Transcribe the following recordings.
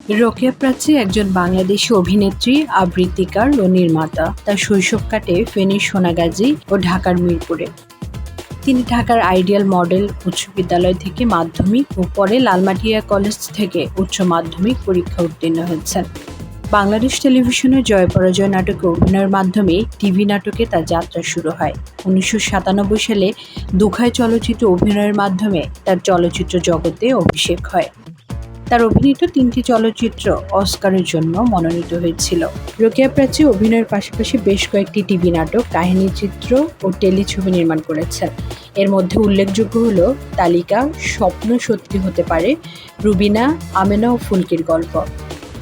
রোকেয়া প্রাচী একজন বাংলাদেশী অভিনেত্রী, আবৃত্তিকার ও নির্মাতা। তার শৈশব কাটে ফেনীর সোনাগাজী ও ঢাকার মিরপুরে। তিনি ঢাকার আইডিয়াল মডেল উচ্চ বিদ্যালয় থেকে মাধ্যমিক ও পরে লালমাটিয়া কলেজ থেকে উচ্চ মাধ্যমিক পরীক্ষা উত্তীর্ণ হয়েছেন। বাংলাদেশ টেলিভিশনের জয় পরাজয় নাটকে অভিনয়ের মাধ্যমে টিভি নাটকে তার যাত্রা শুরু হয়। উনিশশো সাতানব্বই সালে দুখায় চলচ্চিত্রে অভিনয়ের মাধ্যমে তার চলচ্চিত্র জগতে অভিষেক হয়। তার অভিনীত তিনটি চলচ্চিত্র অস্কারের জন্য মনোনীত হয়েছিল। রোকেয়া প্রাচী অভিনয়ের পাশাপাশি বেশ কয়েকটি টিভি নাটক কাহিনীচিত্র ও টেলিছবি নির্মাণ করেছেন। এর মধ্যে উল্লেখযোগ্য হল তালিকা স্বপ্ন সত্যি হতে পারে, রুবিনা, আমেনা ও ফুলকির গল্প।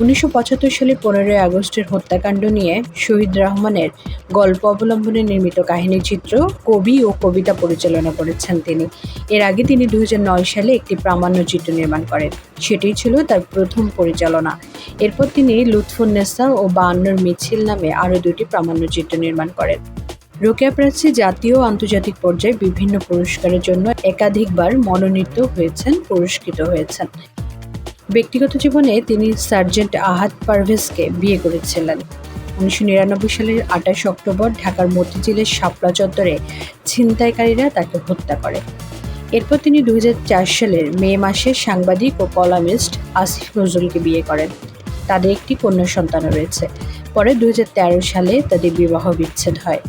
উনিশশো পঁচাত্তর সালে পনেরোই আগস্টের হত্যাকাণ্ড নিয়ে শহীদ রহমানের গল্প অবলম্বনে নির্মিত কাহিনীচিত্র কবি ও কবিতা পরিচালনা করেছেন তিনি। এর আগে তিনি দুহাজার নয় সালে একটি প্রামাণ্যচিত্র নির্মাণ করেন। সেটিই ছিল তার প্রথম পরিচালনা। এরপর তিনি লুৎফুন্নেসা ও বায়ান্নর মিছিল নামে আরও দুটি প্রামাণ্যচিত্র নির্মাণ করেন। রোকেয়া প্রাচী জাতীয় আন্তর্জাতিক পর্যায়ে বিভিন্ন পুরস্কারের জন্য একাধিকবার মনোনীত হয়েছেন, পুরস্কৃত হয়েছেন। ব্যক্তিগত জীবনে তিনি সার্জেন্ট আহাদ পারভেজকে বিয়ে করেছিলেন। উনিশশো নিরানব্বই সালের আঠাশ অক্টোবর ঢাকার মতিঝিলের শাপলা চত্বরে ছিনতাইকারীরা তাকে হত্যা করে। এরপর তিনি দুই হাজার চার সালের মে মাসে সাংবাদিক ও কলামিস্ট আসিফ নজরুলকে বিয়ে করেন। তাদের একটি কন্যা সন্তানও রয়েছে। পরে দুই হাজার তেরো সালে তাদের বিবাহ বিচ্ছেদ হয়।